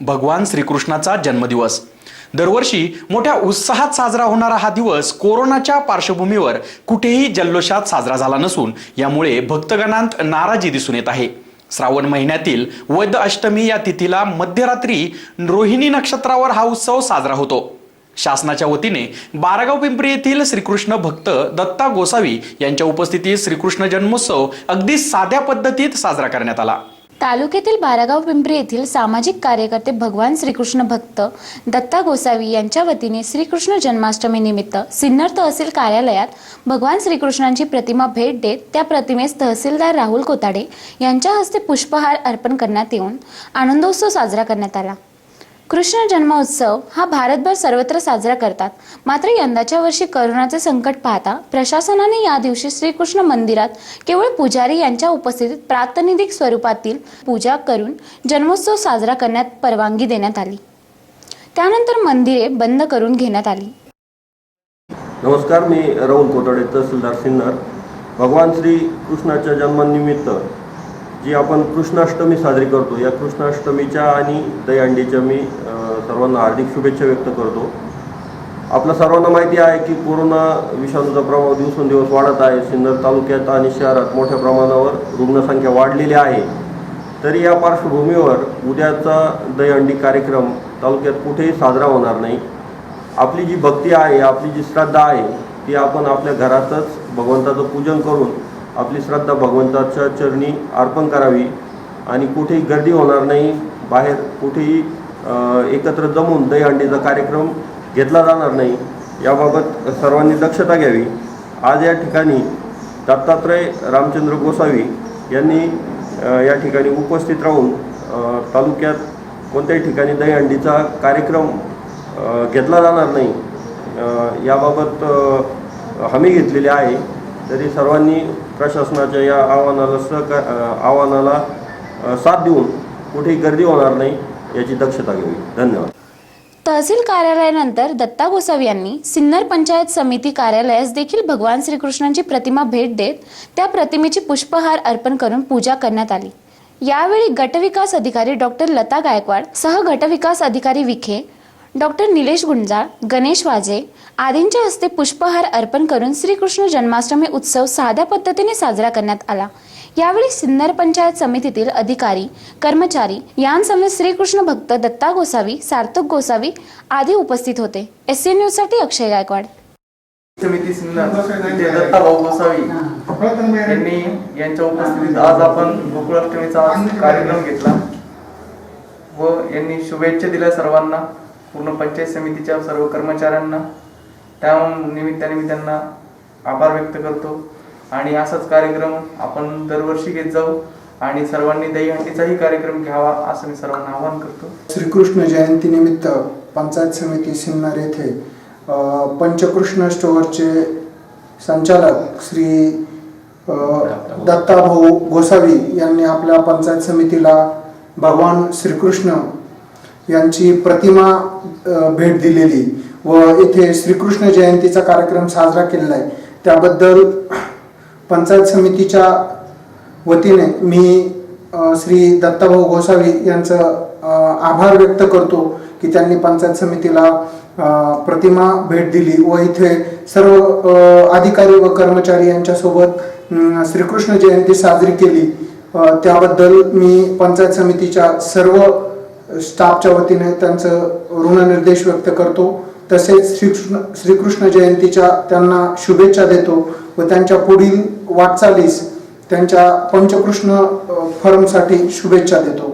भगवान श्रीकृष्णाचा जन्मदिवस. दरवर्षी मोठ्या उत्साहात साजरा होणारा हा दिवस कोरोनाच्या पार्श्वभूमीवर कुठेही जल्लोषात साजरा झाला नसून यामुळे भक्तगणांत नाराजी दिसून येत आहे. श्रावण महिन्यातील वैद्य अष्टमी या तिथीला मध्यरात्री रोहिणी नक्षत्रावर हा उत्सव साजरा होतो. शासनाच्या वतीने बारागाव पिंपरी येथील श्रीकृष्ण भक्त दत्ता गोसावी यांच्या उपस्थितीत श्रीकृष्ण जन्मोत्सव अगदी साध्या पद्धतीत साजरा करण्यात आला. तालुक्यातील बारागाव पिंपरी येथील सामाजिक कार्यकर्ते भगवान श्रीकृष्ण भक्त दत्ता गोसावी यांच्या वतीने श्रीकृष्ण जन्माष्टमी निमित्त सिन्नर तहसील कार्यालयात भगवान श्रीकृष्णांची प्रतिमा भेट देत त्या प्रतिमेस तहसीलदार राहुल कोताडे यांच्या हस्ते पुष्पहार अर्पण करण्यात येऊन आनंदोत्सव साजरा करण्यात आला. कृष्ण जन्मोत्सव हा भारतभर सर्वत्र साजरा करतात. मात्र यंदाच्या वर्षी करोनाचे संकट पाहता प्रशासनाने या दिवशी श्रीकृष्ण मंदिरात केवळ पुजारी यांच्या उपस्थितीत प्रातिनिधिक स्वरूपातील पूजा करून जन्मोत्सव साजरा करण्यात परवानगी देण्यात आली. त्यानंतर मंदिरे बंद करून घेण्यात आली. नमस्कार मी राहुल कोटाडे तहसीलदार सिन्नर. भगवान श्री कृष्णाच्या जन्मानिमित्त जी आपण कृष्णाष्टमी साजरी करतो या कृष्णाष्टमीच्या आणि दहीहंडीच्या मी सर्वांना हार्दिक शुभेच्छा व्यक्त करतो. आपल्या सर्वांना माहिती आहे की कोरोना विषाणूचा प्रभाव दिवसेंदिवस वाढत आहे. सिन्नर तालुक्यात आणि शहरात मोठ्या प्रमाणावर रुग्णसंख्या वाढलेली आहे. तरी या पार्श्वभूमीवर उद्याचा दहीहंडी कार्यक्रम तालुक्यात कुठेही साजरा होणार नाही. आपली जी भक्ती आहे आपली जी श्रद्धा आहे ती आपण आपल्या घरातच भगवंताचं पूजन करून आपली श्रद्धा भगवंताच्या चरणी अर्पण करावी. आणि कुठेही गर्दी होणार नाही. बाहेर कुठेही एकत्र जमून दहीहंडीचा कार्यक्रम घेतला जाणार नाही. याबाबत सर्वांनी दक्षता घ्यावी. आज या ठिकाणी दत्तात्रय रामचंद्र गोसावी यांनी या ठिकाणी उपस्थित राहून तालुक्यात कोणत्याही ठिकाणी दहीहंडीचा कार्यक्रम घेतला जाणार नाही. याबाबत हमी घेतलेली आहे. तरी सर्वांनी प्रशासनाच्या या आव्हानाला सहका आव्हानाला साथ देऊन कुठेही गर्दी होणार नाही याची दक्षता घ्यावी. धन्यवाद. तहसील कार्यालयानंतर दत्ता गोसावी यांनी सिन्नर पंचायत समिती कार्यालयास देखील भगवान श्रीकृष्णांची प्रतिमा भेट देत त्या प्रतिमेची पुष्पहार अर्पण करून पूजा करण्यात आली. यावेळी गटविकास अधिकारी डॉक्टर लता गायकवाड सह गटविकास अधिकारी विखे डॉक्टर निलेश गुंजाळ गणेश वाजे आदींच्या हस्ते पुष्पहार अर्पण करून श्रीकृष्ण जन्माष्टमी उत्सव साध्या पद्धतीने साजरा करण्यात आला. यावेळी सिन्नर पंचायत समितीतील अधिकारी कर्मचारी यांसमवेत श्रीकृष्ण भक्त दत्ता गोसावी सार्थक गोसावी आदी उपस्थित होते. एस सी न्यूजसाठी अक्षय गायकवाड. समिती सिन्नर जे दत्ता भाऊ गोसावी यांनी यांच्या उपस्थितीत आज आपण गोकुळाष्टमीचा कार्यक्रम घेतला व यांनी शुभेच्छा दिल्या सर्वांना. पूर्ण पंचायत समितीच्या सर्व कर्मचाऱ्यांना त्या निमित्ताने मी त्यांना आभार व्यक्त करतो. आणि असाच कार्यक्रम आपण दरवर्षी घेत जाऊ आणि सर्वांनी दहीहंडीचाही कार्यक्रम घ्यावा असं मी सर्वांना आवाहन करतो. श्रीकृष्ण जयंतीनिमित्त पंचायत समिती सिन्नर येथे पंचकृष्ण स्टोअरचे संचालक श्री दत्ताभाऊ गोसावी यांनी आपल्या पंचायत समितीला भगवान श्रीकृष्ण यांची प्रतिमा भेट दिलेली व येथे श्रीकृष्ण जयंतीचा कार्यक्रम साजरा केलेला आहे. त्याबद्दल पंचायत समितीच्या वतीने मी श्री दत्ताभाऊ गोसावी यांचं आभार व्यक्त करतो की त्यांनी पंचायत समितीला प्रतिमा भेट दिली व इथे सर्व अधिकारी व कर्मचारी यांच्यासोबत श्रीकृष्ण जयंती साजरी केली. त्याबद्दल मी पंचायत समितीच्या सर्व स्टाफच्या वतीने त्यांचं ऋणनिर्देश व्यक्त करतो. तसेच श्रीकृष्ण श्रीकृष्ण जयंतीच्या त्यांना शुभेच्छा देतो व त्यांच्या पुढील वाटचालीस त्यांच्या पंचकृष्ण फर्मसाठी शुभेच्छा देतो.